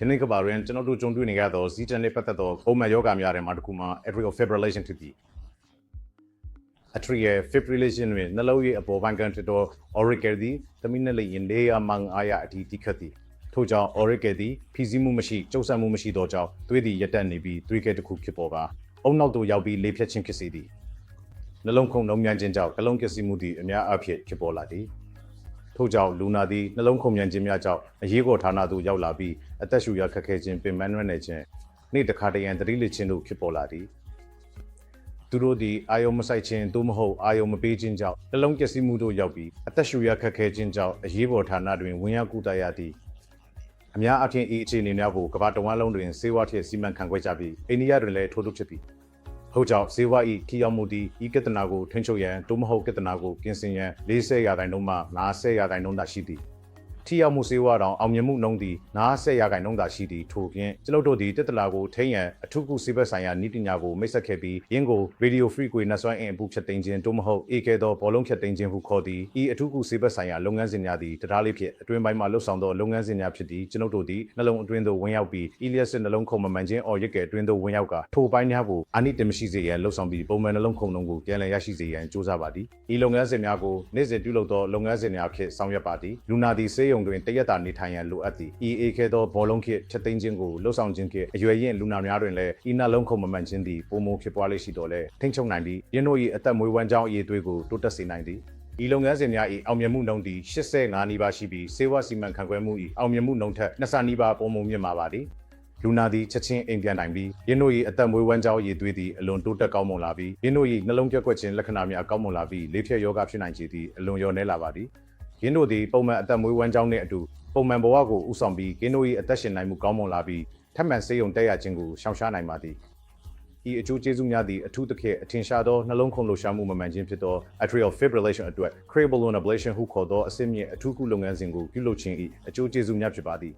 ယနေ့ကဘာရင်ကျွန်တော်တို့ကြုံတွေ့နေရသောစီးတန်နဲ့ပတ်သက်သောပုံမှန်ယောဂများတွေမှာတစ်ခုမှာ atrial fibrillation ဖြစ်သည် atrial fibrillation တွင်နှလုံး၏အပေါ်ပိုင်းကဖြစ်သော auricle သည်သမီးနှလိရင်လေးရမှန်အားရအထိတိခတ်သည်ထို့ကြောင့် auricle သည်ဖိစီးမှုမရှိကျုပ်ဆံမှုမရှိသောကြောင့်သွေးသည်ရက်တက်နေပြီးသွေးကဲတစ်ခုဖြစ်ပေါ်ပါအုံနောက်သို့ရောက်ပြီးလေဖြတ်ခြင်းဖြစ်စေသည်နှလုံးခုန်နှုံမြန်ခြင်းကြောင့်ကလုံးကစီမှုသည်အများအပြားဖြစ်ပေါ်လာသည် ထို့ကြောင့်လူနာသည်နှလုံးခုန်မြန်ခြင်းများကြောင့်အရေးပေါ်ဌာနသို့ရောက်လာပြီးအသက်ရှူရခက်ခဲခြင်းပင်ပန်းနွမ်းနယ်ခြင်းနေ့တစ်ခါတရံသတိလစ်ခြင်းတို့ဖြစ်ပေါ်လာသည်သူတို့သည်အာယုံမဆိုင်ခြင်းသို့မဟုတ်အာယုံမပေးခြင်းကြောင့်နှလုံးပျက်စီးမှုတို့ရောက်ပြီးအသက်ရှူရခက်ခဲခြင်းကြောင့်အရေးပေါ်ဌာနတွင်ဝင်ရောက်ကူတာရသည်အများအပြားဤအခြေအနေများကိုကမ္ဘာတဝန်းလုံးတွင်စေဝါထည့်စီမံခန့်ခွဲကြပြီးအိန္ဒိယတွင်လည်းထိုးထိုးဖြစ်သ ည်ဟုတ်ကြောင့်ဇေဝဤခီရောက်မှုသည်ဤကတနာကိုထိန်းချုပ်ရန်တိုးမဟုတ်ကတနာကိုပြင်ဆင်ရန်40ရာခိုင်နှုန်းမှ50ရာခိုင်နှုန်းသာရှိသည် ထိရောက်မှုဇေဝတောင်အောင်မြင်မှုနှုန်းသည်90ရာခိုင်နှုန်းသာရှိသည်ထို့ပြင်ကျွန်ုပ်တို့သည်တက်တလာကိုထိန်းရန်အထုကုစေဘက်ဆိုင်ရာဤပညာကိုမိတ်ဆက်ခဲ့ပြီးယင်းကို Radio Frequency နှစွမ်းအင်အပူဖြတ်သိမ်းခြင်းတိုးမဟုတ်အေကဲသောဘောလုံးဖြတ်သိမ်းခြင်းဟုခေါ်သည်ဤအထုကုစေဘက်ဆိုင်ရာလုပ်ငန်းစဉ်များသည်တရားလေးဖြင့်အတွင်ပိုင်းမှာလှုပ်ဆောင်သောလုပ်ငန်းစဉ်များဖြစ်သည်ကျွန်ုပ်တို့သည်နှလုံးအတွင်းသို့ဝင်ရောက်ပြီး Elias နှလုံးခုန်မမှန်ခြင်းအော်ရစ်ကဲအတွင်းသို့ဝင်ရောက်ကထိုပိုင်းများကိုအာနိတမရှိစေရန်လှုပ်ဆောင်ပြီးပုံမှန်နှလုံးခုန်နှုံကိုပြန်လည်ရရှိစေရန်ကြိုးစားပါသည်ဤလုပ်ငန်းစဉ်များကိုနေ့စဉ်ပြုလုပ်သောလုပ်ငန်းစဉ်များဖြင့်ဆောင်ရွက်ပါသည်လူနာသည်ဆေးရုံတွင်တရက်တာနေထိုင်ရန်လိုအပ်သည်ဤအေခဲသောဘောလုံးခစ်ချက်သိမ်းခြင်းကိုလှုပ်ဆောင်ခြင်းကအရွယ်ရင်လူနာများတွင်လည်းဤနှလုံးခုန်မမှန်ခြင်းသည်ပုံမဖြစ်ပွားလေရှိတော်လဲထိမ့်ချုပ်နိုင်ပြီးယင်းတို့၏အသက်မွေးဝမ်းကြောင်းအရေးသွေးကိုတိုးတက်စေနိုင်သည်ဤလုပ်ငန်းစဉ်များ၏အောင်မြင်မှုနှုန်းသည်85နီးပါးရှိပြီးစေဝါစီမံခန့်ခွဲမှု၏အောင်မြင်မှုနှုန်းထက်2ဆနီးပါးပုံမမြင့်မာပါသည်လူနာသည်ချက်ချင်းအိမ်ပြန်နိုင်ပြီးယင်းတို့၏အသက်မွေးဝမ်းကြောင်းရည်သွေးသည်အလွန်တိုးတက်ကောင်းမွန်လာပြီးယင်းတို့၏နှလုံးပြက်ကွက်ခြင်းလက္ခဏာများကောင်းမွန်လာပြီးလေဖြတ်ယောဂဖြစ်နိုင်ခြေသည်အလွန်လျော့နည်းလာပါသည် ယင်းတို့သည်ပုံမှန်အသက်မွေးဝမ်းကြောင်းနှင့်အတူပုံမှန်ဘဝကိုဥဆောင်ပြီးယင်းတို့၏အသက်ရှင်နိုင်မှုကောင်းမွန်လာပြီးထပ်မံဆေးရုံတက်ရခြင်းကိုရှောင်ရှားနိုင်ပါသည်ဤအကျိုးကျေးဇူးများသည့်အထူးသဖြင့်အထင်ရှားသောနှလုံးခုန်လှုပ်ရှားမှုမမှန်ခြင်းဖြစ်သော atrial fibrillation အတွက် cranial balloon ablation ဟုခေါ်သောအဆင့်မြင့်အထူးကုလုပ်ငန်းစဉ်ကိုပြုလုပ်ခြင်း၏အကျိုးကျေးဇူးများဖြစ်ပါသည်